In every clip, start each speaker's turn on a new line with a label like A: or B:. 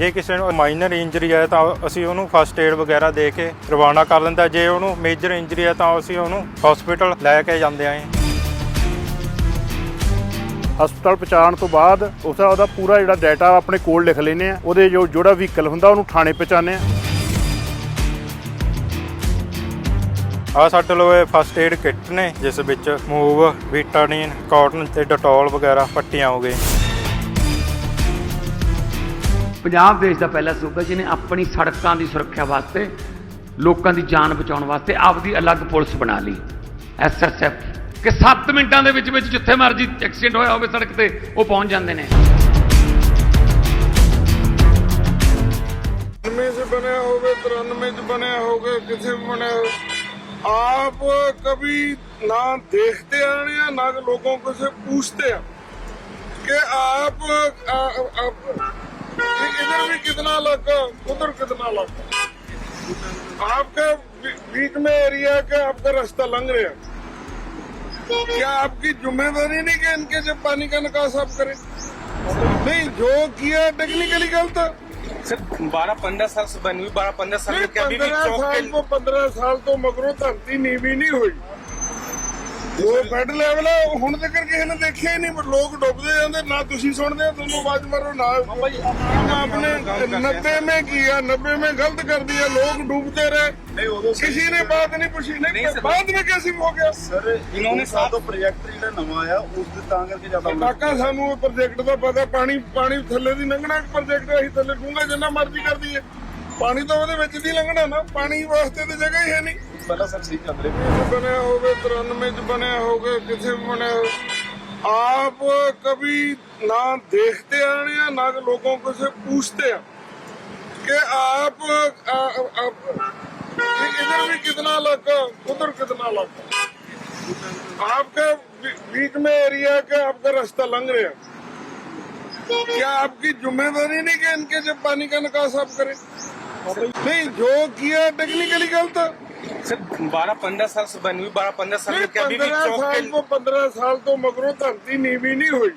A: ਜੇ ਕਿਸੇ ਨੂੰ ਮਾਈਨਰ ਇੰਜਰੀ ਹੈ ਤਾਂ ਅਸੀਂ ਉਹਨੂੰ ਫਸਟ ਏਡ ਵਗੈਰਾ ਦੇ ਕੇ ਰਵਾਨਾ ਕਰ ਲੈਂਦਾ। ਜੇ ਉਹਨੂੰ ਮੇਜਰ ਇੰਜਰੀ ਹੈ ਤਾਂ ਅਸੀਂ ਉਹਨੂੰ ਹਸਪੀਟਲ ਲੈ ਕੇ ਜਾਂਦੇ ਆਂ
B: ਹਸਪਤਾਲ ਪਹੁੰਚਾਉਣ ਤੋਂ ਬਾਅਦ ਉਸਦਾ ਉਹਦਾ ਪੂਰਾ ਜਿਹੜਾ ਡਾਟਾ ਆਪਣੇ ਕੋਲ ਲਿਖ ਲੈਨੇ ਆ ਉਹਦੇ ਜੋ ਜਿਹੜਾ ਵਹੀਕਲ ਹੁੰਦਾ ਉਹਨੂੰ ਥਾਣੇ ਪਹੁੰਚਾਉਂਦੇ ਆ
A: ਆ ਸਾਡੇ ਲੋ ਫਸਟ ਏਡ ਕਿੱਟ ਨੇ ਜਿਸ ਵਿੱਚ ਮੂਵ ਵਿਟਾਡਿਨ ਕਾਟਨ ਤੇ ਡਟੋਲ ਵਗੈਰਾ ਪੱਟੀਆਂ ਹੋ ਗਏ
C: ਪੰਜਾਬ ਦੇਸ਼ ਦਾ ਪਹਿਲਾ ਸੂਬਾ ਜਿਹਨੇ ਆਪਣੀ ਸੜਕਾਂ ਦੀ ਸੁਰੱਖਿਆ ਵਾਸਤੇ ਲੋਕਾਂ ਦੀ ਜਾਨ ਬਚਾਉਣ ਵਾਸਤੇ ਆਪਦੀ ਅਲੱਗ ਪੁਲਿਸ ਬਣਾ ਲਈ ਐਸਐਸਐਫ ਕਿ 7 ਮਿੰਟਾਂ ਦੇ ਵਿੱਚ ਵਿੱਚ ਜਿੱਥੇ ਮਰਜ਼ੀ ਐਕਸੀਡੈਂਟ ਹੋਇਆ ਹੋਵੇ ਸੜਕ ਤੇ ਉਹ ਪਹੁੰਚ ਜਾਂਦੇ ਨੇ
D: में से बने होगे तिरानवे से बने होगे किसी में बने हो आप कभी ना देखते हैं या ना लोगों को से पूछते हैं कि आप आ, आप कि इधर भी कितना इलाका उधर कितना इलाका आपका बीच में एरिया का आपका रास्ता लंग रहे हैं क्या आपकी जिम्मेदारी नहीं कि इनके जब पानी का निकास आप करें नहीं जो किया टेक्निकली गलत है
E: सर बारह पंद्रह साल से बनी हुई बारह पंद्रह साल
D: पंद्रह साल तो पंद्रह साल तो मगरों धरती नीवी नहीं हुई ਉਹ ਬੈਡ ਲੈਵਲ ਆ ਹੁਣ ਤੱਕ ਕਿਸੇ ਨੇ ਦੇਖਿਆ ਹੀ ਨਹੀਂ ਪਰ ਲੋਕ ਡੁੱਬਦੇ ਜਾਂਦੇ ਨਾ ਤੁਸੀਂ ਸੁਣਦੇ ਹੋ ਤੁਹਾਨੂੰ ਆਵਾਜ਼ ਮਾਰੋ ਨਾ। ਆਪਨੇ 90 ਮੇ ਕੀਆ 90 ਮੇ ਗਲਤ ਕਰ ਦਿਆ ਲੋਕ ਡੁੱਬਦੇ ਰਹੇ। ਕਿਸੇ ਨੇ ਬਾਤ ਨਹੀਂ ਪੁੱਛੀ।
E: ਨਹੀਂ ਬਾਅਦ
D: ਵਿੱਚ ਕੈਸੀ ਹੋ ਗਿਆ। ਸਰ
E: ਇਹਨਾਂ ਨੇ
F: ਸਾਤੋਂ ਪ੍ਰੋਜੈਕਟ ਜਿਹੜਾ ਨਵਾਂ ਆਇਆ ਉਸ ਦੇ ਤਾਂ ਕਰਕੇ ਜ਼ਿਆਦਾ
D: ਕਾਕਾ ਸਾਨੂੰ ਉਹ ਪ੍ਰੋਜੈਕਟ ਦਾ ਪਤਾ ਪਾਣੀ ਪਾਣੀ ਥੱਲੇ ਦੀ ਲੰਘਣਾ ਪ੍ਰੋਜੈਕਟ ਅਸੀਂ ਥੱਲੇ ਡੂੰਗਾ ਜਿੰਨਾ ਮਰਜ਼ੀ ਕਰਦੀ ਹੈ। ਪਾਣੀ ਤਾਂ ਉਹਦੇ ਵਿੱਚ ਦੀ ਲੰਘਣਾ ਨਾ ਪਾਣੀ ਵਾਸਤੇ ਤੇ ਜਗ੍ਹਾ ਹੀ ਹੈ ਨਹੀਂ।
F: ਪਹਿਲਾਂ ਸਰ ਸਹੀ ਚੱਲ ਰਿਹਾ
D: बने होगे तिरानवे से बने होगे किसी में बने हो आप कभी ना देखते हैं या ना लोगों को से पूछते हैं कि आप, आ, आप कि इधर भी कितना लगा उधर कितना लगा आपका बी- बीच में एरिया का आपका रास्ता लंघ रहा है क्या आपकी जिम्मेदारी नहीं कि इनके जब पानी का निकास आप करें नहीं जो किया टेक्निकली गलत है
E: सर बारह पंद्रह साल से बनी हुई बारह पंद्रह साल में
D: ਨਹੀਂ,
E: कभी भी
D: 15
E: चौक
D: ਸਾਲ
E: के
D: ਤੋਂ 15 ਸਾਲ ਤੋਂ ਮਗਰੋਂ ਧਰਤੀ ਨੀਵੀਂ ਨਹੀਂ ਹੋਈ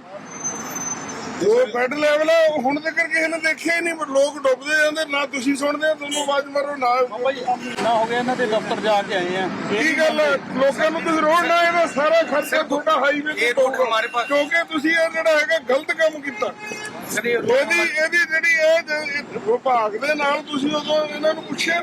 D: ਉਹ ਬੈੱਡ ਲੈਵਲ ਆ ਉਹ ਹੁਣ ਤੱਕ ਕਿਸੇ ਨੇ ਦੇਖਿਆ ਹੀ ਨਹੀਂ ਪਰ ਲੋਕ ਡੁੱਬਦੇ ਜਾਂਦੇ ਨਾ ਤੁਸੀਂ ਸੁਣਦੇ ਹੋ, ਤੁਹਾਨੂੰ ਆਵਾਜ਼ ਮਾਰੋ ਨਾ
F: ਨਾ ਹੋ ਗਿਆ ਇਹਨਾਂ ਦੇ ਦਫ਼ਤਰ ਜਾ ਕੇ ਆਏ ਆ
D: ਕੀ ਗੱਲ ਹੈ ਲੋਕਾਂ ਨੂੰ ਤੁਸੀਂ ਰੋਡ ਨਾ ਇਹਦਾ ਸਾਰਾ ਖਰਚਾ ਤੁਹਾਡਾ ਹਾਈਵੇ
E: ਇਹ
D: ਤੇ
E: road ਹਮਾਰੇ ਪਾਸ-
D: ਕਿਉਂਕਿ ਤੁਸੀਂ ਇਹ ਜਿਹੜਾ ਹੈਗਾ ਗਲਤ ਕੰਮ ਕੀਤਾ
E: सर ये
D: ਇਹਦੀ ਇਹਦੀ ਜਿਹੜੀ ਇਹ ਜ- ਇਹ ਵਿਭਾਗ ਦੇ ਨਾਲ ਤੁਸੀਂ ਉਦੋਂ ਇਹਨਾਂ ਨੂੰ ਪੁੱਛਿਆ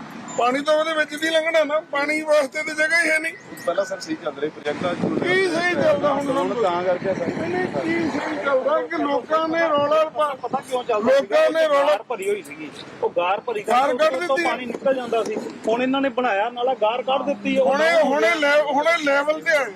D: ਪਾਣੀ ਤਾਂ ਉਹਦੇ ਵਿੱਚ ਦੀ ਲੰਘਣਾ ਨਾ ਪਾਣੀ ਵਾਸਤੇ ਤੇ ਜਗ੍ਹਾ ਹੀ ਹੈ ਨਹੀਂ।
F: ਪਹਿਲਾਂ ਸਰ ਸਹੀ ਚੱਲ ਰਿਹਾ ਪ੍ਰੋਜੈਕਟ
D: ਕੀ ਸਹੀ ਚੱਲਦਾ ਹੁਣ
F: ਹੁਣ ਤਾਂ ਕਰਕੇ ਸਰ
D: ਨਹੀਂ, ਕੀ ਸਹੀ ਚੱਲਦਾ ਕਿ ਲੋਕਾਂ ਨੇ ਰੌਲਾ
B: ਪਤਾ ਕਿਉਂ ਚੱਲਦਾ
D: ਲੋਕਾਂ ਨੇ ਰੌਲਾ
B: ਭਰੀ ਹੋਈ ਸੀਗੀ। ਉਹ ਗਾਰ ਭਰੀ
D: ਗਾਰ ਕੱਢ
B: ਕਰਕੇ ਤੋਂ। ਪਾਣੀ ਨਿਕਲ ਜਾਂਦਾ ਸੀ। ਹੁਣ ਇਹਨਾਂ ਨੇ ਬਣਾਇਆ ਨਾਲਾ ਗਾਰ ਕੱਢ ਦਿੱਤੀ
D: ਹੁਣੇ ਹੁਣੇ ਹੁਣੇ ਲੈਵਲ ਤੇ ਆਏ।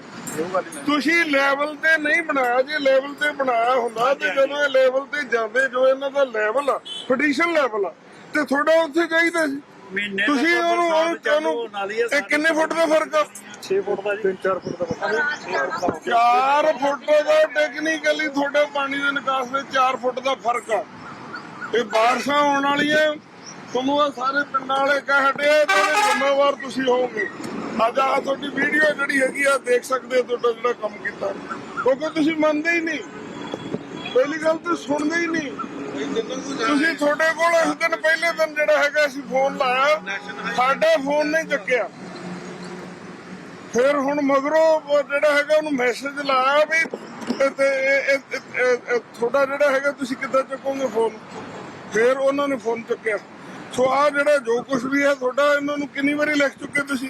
D: ਤੁਸੀਂ ਲੈਵਲ ਤੇ ਨਹੀਂ ਬਣਾਇਆ ਜੇ ਲੈਵਲ ਤੇ ਬਣਾਇਆ ਹੁੰਦਾ ਤੇ ਜਦੋਂ ਇਹ ਲੈਵਲ ਤੇ ਜਾਂਦੇ ਜੋ ਇਹਨਾਂ ਦਾ ਲੈਵਲ ਆ ਪਟੀਸ਼ਨ ਲੈਵਲ ਆ ਤੇ ਤੁਹਾਡਾ ਉੱਥੇ ਚਾਹੀਦਾ ਸੀ।
B: ਮਹੀਨੇ
D: ਤੁਸੀਂ ਉਹਨੂੰ ਉਹਨੂੰ ਇਹ ਕਿੰਨੇ ਫੁੱਟ ਦਾ ਫ਼ਰਕ ਆ?
B: 6 ਫੁੱਟ ਦਾ ਜੀ। 3-4 ਫੁੱਟ ਦਾ ਪਤਾ
D: 4 ਫੁੱਟ ਦਾ ਟੈਕਨੀਕਲੀ ਤੁਹਾਡੇ ਪਾਣੀ ਦੇ ਨਿਕਾਸ ਦੇ 4 ਫੁੱਟ ਦਾ ਫ਼ਰਕ ਆ। ਇਹ ਬਾਰਿਸ਼ਾਂ ਆਉਣ ਵਾਲੀਆਂ ਤੁਹਾਨੂੰ ਇਹ ਸਾਰੇ ਪਿੰਡਾਂ ਵਾਲੇ ਕਹਿ ਹਟਿਆ ਜ਼ਿੰਮੇਵਾਰ ਤੁਸੀਂ ਹੋਵੋਗੇ। ਅੱਜ ਆ ਤੁਹਾਡੀ ਵੀਡੀਓ ਜਿਹੜੀ ਹੈਗੀ ਆ ਦੇਖ ਸਕਦੇ ਹੋ ਤੁਹਾਡਾ ਜਿਹੜਾ ਕੰਮ ਕੀਤਾ। ਕਿਉਂਕਿ ਤੁਸੀਂ ਮੰਨਦੇ ਹੀ ਨਹੀਂ। ਪਹਿਲੀ ਗੱਲ ਤਾਂ ਸੁਣਦੇ ਹੀ ਨਹੀਂ। ਤੁਸੀਂ ਤੁਹਾਡੇ ਕੋਲ ਇਸ ਦਿਨ ਪਹਿਲੇ ਦਿਨ ਜਿਹੜਾ ਹੈਗਾ ਅਸੀਂ ਫੋਨ ਲਾਇਆ। ਸਾਡਾ ਫੋਨ ਨਹੀਂ ਚੱਕਿਆ। ਫਿਰ ਹੁਣ ਮਗਰੋਂ ਜਿਹੜਾ ਹੈਗਾ ਉਹਨੂੰ ਮੈਸੇਜ ਲਾਇਆ ਵੀ ਤੁਹਾਡਾ ਜਿਹੜਾ ਹੈਗਾ ਤੁਸੀਂ ਕਿੱਦਾਂ ਚੱਕੋਗੇ ਫੋਨ? ਫਿਰ ਉਹਨਾਂ ਨੇ ਫੋਨ ਚੱਕਿਆ। ਸੋ ਆ ਜਿਹੜਾ ਜੋ ਕੁਝ ਵੀ ਹੈ ਤੁਹਾਡਾ, ਇਹਨਾਂ ਨੂੰ ਕਿੰਨੀ ਵਾਰੀ ਲਿਖ ਚੁੱਕੇ ਤੁਸੀਂ?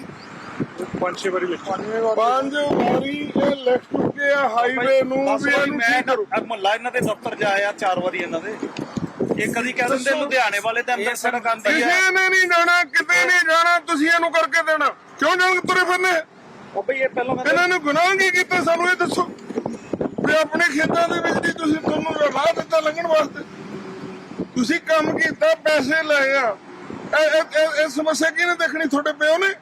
B: 5-6 ਵਾਰੀ ਲਿਖਿਆ
D: ਪੰਜ ਵਾਰੀ ਇਹ ਲਿਖ ਚੁੱਕੇ ਆ ਹਾਈਵੇ ਨੂੰ ਵੀ ਇਹਨੂੰ
G: ਮੈਂ ਮਹੱਲਾ ਇਹਨਾਂ ਦੇ ਦਫ਼ਤਰ ਜਾ ਆਇਆ ਚਾਰ ਵਾਰੀ ਇਹਨਾਂ ਦੇ। ਇਹ ਕਦੀ ਕਹਿ ਦਿੰਦੇ ਲੁਧਿਆਣੇ ਵਾਲੇ ਦੇ ਅੰਦਰ ਸੜਕ ਆਂਦੀ
D: ਕਿਸੇ
G: ਹੈ
D: ਨੇ ਨਹੀਂ ਜਾਣਾ ਕਿਤੇ ਨਹੀਂ ਜਾਣਾ ਤੁਸੀਂ ਇਹਨੂੰ ਕਰਕੇ ਦੇਣਾ। ਕਿਉਂ ਜਾਣ ਤੁਰੇ ਫਿਰਨੇ?
G: ਉਹ ਬਈ ਇਹ ਪਹਿਲਾਂ ਮੈਂ
D: ਇਹਨਾਂ ਨੇ ਗੁਨਾਹ ਕੀ ਕੀਤਾ ਸਾਨੂੰ ਇਹ ਦੱਸੋ? ਵੀ ਆਪਣੇ ਖੇਤਾਂ ਦੇ ਵਿੱਚ ਦੀ ਤੁਸੀਂ ਤੁਹਾਨੂੰ ਰਾਹ ਦਿੱਤਾ ਲੰਘਣ ਵਾਸਤੇ। ਤੁਸੀਂ ਕੰਮ ਕੀਤਾ ਪੈਸੇ ਲਏ ਆ। ਇਹ ਸਮੱਸਿਆ ਕਿਹਨੇ ਦੇਖਣੀ? ਤੁਹਾਡੇ ਪਿਓ ਨੇ?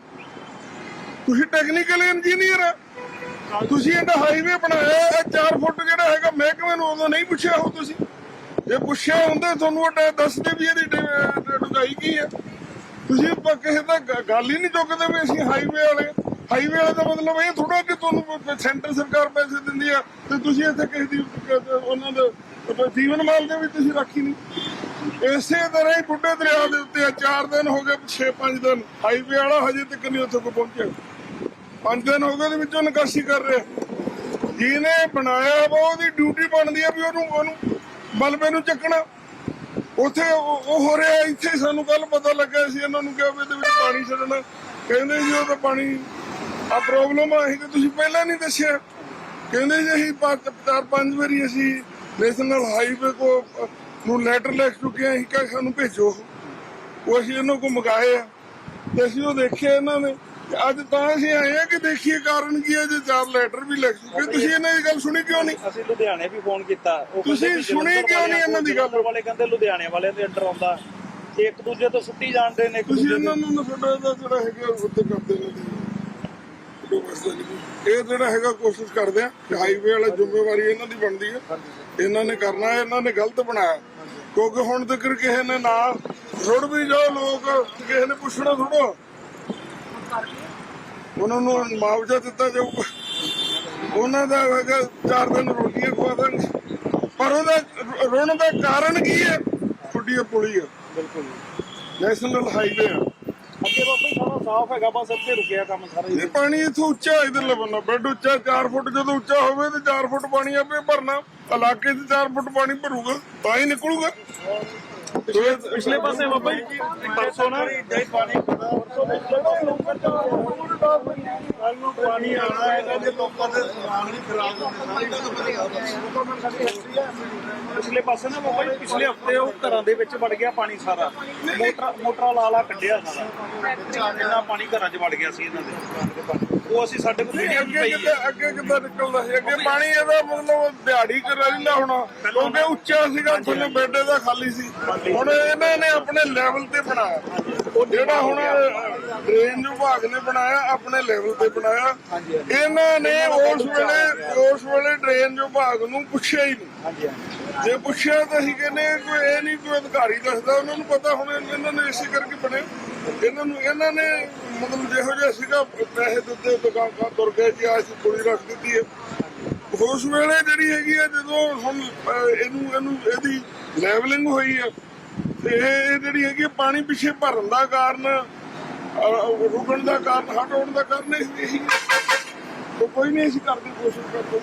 D: ਤੁਸੀਂ ਟੈਕਨੀਕਲ ਇੰਜੀਨੀਅਰ ਆ। ਤੁਸੀਂ ਇਹਦਾ ਹਾਈਵੇ ਬਣਾਇਆ, ਇਹ 4 ਫੁੱਟ ਜਿਹੜਾ ਹੈਗਾ ਮਹਿਕਮੇ ਨੂੰ ਉਦੋਂ ਨਹੀਂ ਪੁੱਛਿਆ ਹੋ ਤੁਸੀਂ। ਜੇ ਪੁੱਛਿਆ ਹੁੰਦਾ, ਤੁਹਾਨੂੰ ਉਹ ਦੱਸਦੇ ਵੀ ਇਹਦੀ ਡ- ਕੀ ਹੈ ਤੁਸੀਂ ਕਿਸੇ ਦਾ ਗੱਲ ਹੀ ਨਹੀਂ ਚੁੱਕਦੇ ਵੀ ਅਸੀਂ ਹਾਈਵੇ ਵਾਲੇ। ਹਾਈਵੇ ਵਾਲੇ ਦਾ ਮਤਲਬ ਇਹ ਥੋੜਾ ਕਿ ਤੁਹਾਨੂੰ ਸੈਂਟਰ ਸਰਕਾਰ ਪੈਸੇ ਦਿੰਦੀ ਆ ਤੇ ਤੁਸੀਂ ਇੱਥੇ ਕਿਸੇ ਦੀ ਉਹਨਾਂ ਦੇ ਜੀਵਨ ਮਾਲ ਦੇ ਵੀ ਤੁਸੀਂ ਰਾਖੀ ਨਹੀਂ। ਇਸੇ ਤਰ੍ਹਾਂ ਹੀ ਬੁੱਢੇ ਦਰਿਆ ਦੇ ਉੱਤੇ 4 ਦਿਨ ਹੋ ਗਏ 6-5 ਦਿਨ। ਹਾਈਵੇ ਵਾਲਾ ਹਜੇ ਤੱਕ ਨਹੀਂ ਉੱਥੇ ਕੋ ਪਹੁੰਚਿਆ। ਪੰਜ ਦਿਨ ਹੋ ਗਏ ਉਹਦੇ ਵਿੱਚੋਂ ਨਿਕਾਸੀ ਕਰ ਰਿਹਾ। ਜਿਹਨੇ ਬਣਾਇਆ ਵਾ, ਉਹਦੀ ਡਿਊਟੀ ਬਣਦੀ ਆ ਵੀ ਉਹਨੂੰ ਉਹਨੂੰ ਮਲਬੇ ਨੂੰ ਚੱਕਣਾ। ਉੱਥੇ ਉਹ ਹੋ ਰਿਹਾ, ਇੱਥੇ ਸਾਨੂੰ ਕੱਲ ਪਤਾ ਲੱਗਿਆ ਸੀ, ਇਹਨਾਂ ਨੂੰ ਕਿਹਾ ਵੀ ਇਹਦੇ ਵਿੱਚ ਪਾਣੀ ਛੱਡਣਾ। ਕਹਿੰਦੇ ਜੀ ਉਹ ਤਾਂ ਪਾਣੀ ਆ ਪ੍ਰੋਬਲਮ ਆ ਇਹ ਕਿ ਤੁਸੀਂ ਪਹਿਲਾਂ ਨਹੀਂ ਦੱਸਿਆ। ਕਹਿੰਦੇ ਜੀ ਅਸੀਂ ਚਾਰ ਪੰਜ ਵਾਰੀ ਅਸੀਂ ਨੈਸ਼ਨਲ ਹਾਈਵੇ ਕੋ, ਨੂੰ ਲੈਟਰ ਲਿਖ ਚੁੱਕੇ ਹਾਂ ਅਸੀਂ ਕਿਹਾ ਸਾਨੂੰ ਭੇਜੋ। ਉਹ ਅਸੀਂ ਇਹਨਾਂ ਕੋ ਮੰਗਾਏ ਆ। ਤੇ ਅਸੀਂ ਉਹ ਦੇਖਿਆ ਇਹਨਾਂ ਨੇ। ਅੱਜ ਤਾਂ ਅਸੀਂ ਆਏ ਆ ਕਿ ਦੇਖੀਏ ਕਾਰਨ ਕੀ ਹੈ ਜੇ ਚਾਰ ਲੈਟਰ ਵੀ ਲਿਖ ਚੁੱਕੇ ਤੁਸੀਂ ਇਹਨਾਂ ਦੀ ਗੱਲ ਸੁਣੀ ਕਿਉਂ ਨਹੀਂ?
G: ਅਸੀਂ ਲੁਧਿਆਣੇ ਵੀ ਫੋਨ ਕੀਤਾ। ਉਹ
D: ਤੁਸੀਂ
G: ਕਹਿੰਦੇ ਵੀ
D: ਸੁਣੀ
G: ਜਲੰਧਰ
D: ਕਿਉਂ ਨਹੀਂ ਇਹਨਾਂ ਦੀ ਗੱਲ?
G: ਜਲੰਧਰ ਵਾਲੇ ਕਹਿੰਦੇ ਲੁਧਿਆਣੇ ਵਾਲਿਆਂ ਦੇ ਅੰਡਰ ਆਉਂਦਾ। ਇੱਕ ਦੂਜੇ ਤੋਂ ਸੁੱਟੀ ਜਾਂਦੇ ਨੇ ਇੱਕ
D: ਤੁਸੀਂ
G: ਦੂਜੇ
D: ਇਹਨਾਂ ਨੂੰ ਤੁਹਾਡਾ ਇਹਦਾ ਜਿਹੜਾ ਹੈਗਾ ਉੱਤੇ ਕਰਦੇ ਨੇ। ਕੋਈ ਮਸਲਾ ਨਹੀਂ। ਇਹ ਜਿਹੜਾ ਹੈਗਾ ਕੋਸ਼ਿਸ਼ ਕਰਦੇ ਆ ਕਿ ਹਾਈਵੇ ਵਾਲਾ ਜ਼ਿੰਮੇਵਾਰੀ ਇਹਨਾਂ ਦੀ ਬਣਦੀ ਹੈ ਇਹਨਾਂ ਨੇ ਕਰਨਾ ਹੈ ਇਹਨਾਂ ਨੇ ਗਲਤ ਬਣਾਇਆ। ਕਿਉਂਕਿ ਹੁਣ ਤੱਕ ਕਿਸੇ ਨੇ ਨਾ ਰੁੜ ਵੀ ਜਾਓ ਲੋਕ ਕਿਸੇ ਨੇ ਪੁੱਛਣਾ ਥੋੜੋ ਉਹਨਾਂ ਨੂੰ ਮੁਆਵਜ਼ਾ ਦਿੱਤਾ ਜਾਊਗਾ। ਉਹਨਾਂ ਦਾ ਹੈਗਾ ਚਾਰ ਦਿਨ ਰੋਟੀਆਂ ਖਵਾ ਦਾਂਗੇ ਪਰ ਉਹਦਾ ਰੁਣ ਦਾ ਕਾਰਨ ਕੀ ਹੈ? ਛੁੱਟੀ ਪੁਲੀ ਹੈ
G: ਬਿਲਕੁਲ।
D: ਨੈਸ਼ਨਲ ਹਾਈਵੇ ਆ।
G: ਅੱਗੇ ਬਾਬਾ ਸਾਰਾ ਸਾਫ਼ ਹੈਗਾ ਬਸ ਇੱਥੇ ਰੁਕਿਆ ਕੰਮ ਸਾਰਾ ਹੀ।
D: ਇਹ ਪਾਣੀ ਇਥੋਂ ਉੱਚਾ ਇਧਰ ਲਵਣਾ ਬੈੱਡ ਉੱਚਾ 4 ਫੁੱਟ ਜਦੋਂ ਉੱਚਾ ਹੋਵੇ ਤੇ 4 ਫੁੱਟ ਪਾਣੀ ਆਪੇ ਭਰਨਾ। ਇਲਾਕੇ 'ਚ 4 ਫੁੱਟ ਪਾਣੀ ਭਰੂਗਾ ਤਾਂ ਹੀ ਨਿਕਲੂਗਾ।
G: ਪਿਛਲੇ ਪਾਸੇ ਬਾਬਾ ਜੀ ਪਰਸੋਂ ਨਾ ਪਾਣੀ
F: ਕੱਲ ਨੂੰ ਪਾਣੀ ਆਣਾ ਹੈਗਾ ਜੇ ਲੋਕਾਂ ਦੇ ਸਮਾਨ ਨਹੀਂ ਖਰਾਬ ਹੁੰਦੇ
G: ਪਿਛਲੇ ਪਾਸੇ ਨਾ ਬਾਬਾ ਜੀ, ਪਿਛਲੇ ਹਫ਼ਤੇ ਉਹ ਘਰਾਂ ਦੇ ਵਿੱਚ ਵੜ ਗਿਆ ਪਾਣੀ ਸਾਰਾ। ਮੋਟਰ, ਮੋਟਰਾਂ ਲਾ ਲਾ ਕੱਢਿਆ ਸਾਰਾ। ਇੰਨਾ ਪਾਣੀ ਘਰਾਂ 'ਚ ਵੜ ਗਿਆ ਸੀ ਇਹਨਾਂ ਦੇ। ਉਹ ਅਸੀਂ ਸਾਡੇ ਕੋਲ ਵੀਡੀਓ ਵੀ
D: ਅੱਗੇ
G: ਪਈ ਹੈ।
D: ਕਿੱਦਾਂ ਅੱਗੇ ਕਿੱਦਾਂ ਨਿਕਲਦਾ ਸੀ ਅੱਗੇ ਪਾਣੀ ਇਹਦਾ ਮਤਲਬ ਦਿਹਾੜੀ ਕਰ ਰਹਿੰਦਾ ਹੋਣਾ। ਕਿਉਂਕਿ ਉੱਚਾ ਸੀਗਾ ਥੱਲੇ ਬੈੱਡ ਇਹਦਾ ਖਾਲੀ ਸੀ। ਹੁਣ ਇਹਨਾਂ ਨੇ ਆਪਣੇ ਲੈਵਲ ਤੇ ਬਣਾਇਆ। ਉਹ ਜਿਹੜਾ ਹੁਣ ਡਰੇਨ ਵਿਭਾਗ ਨੇ ਬਣਾਇਆ ਆਪਣੇ ਲੈਵਲ ਤੇ ਬਣਾਇਆ। ਇਹਨਾਂ ਨੇ ਉਸ ਵੇਲੇ ਉਸ ਵੇਲੇ ਡਰੇਨ ਵਿਭਾਗ ਨੂੰ ਪੁੱਛਿਆ ਹੀ ਨਹੀਂ। ਜੇ ਪੁੱਛਿਆ ਤਾਂ ਅਸੀਂ ਕਹਿੰਦੇ ਕੋਈ ਇਹ ਨਹੀਂ ਕੋਈ ਅਧਿਕਾਰੀ ਦੱਸਦਾ ਉਹਨਾਂ ਨੂੰ ਪਤਾ ਹੁਣ ਇਹਨਾਂ ਨੇ ਇਸੇ ਕਰਕੇ ਬਣੇ। ਇਹਨਾਂ ਨੂੰ ਇਹਨਾਂ ਨੇ ਮਤਲਬ ਜਿਹੋ ਜਿਹਾ ਸੀਗਾ ਪੈਸੇ ਦਿੱਤੇ ਦੁਕਾਨ ਤੁਰ ਗਏ ਜੀ ਅੱਜ ਕੁੜੀ ਰੱਖ ਦਿੱਤੀ ਹੈ। ਉਸ ਵੇਲੇ ਜਿਹੜੀ ਹੈਗੀ ਆ ਜਦੋਂ ਹੁਣ ਇਹਨੂੰ ਇਹਨੂੰ ਇਹਦੀ ਲੈਵਲਿੰਗ ਹੋਈ ਆ ਤੇ ਇਹ ਜਿਹੜੀ ਹੈਗੀ ਆ, ਪਾਣੀ ਪਿੱਛੇ ਭਰਨ ਦਾ ਕਾਰਨ ਅਹ, ਰੁਕਣ ਦਾ ਕਾਰਨ ਹਟ ਹੋਣ ਦਾ ਕਾਰਨ ਇਹੀ ਕੋਈ ਨਹੀਂ ਅਸੀਂ ਕਰਦੇ ਕੋਸ਼ਿਸ਼ ਕਰਦੇ।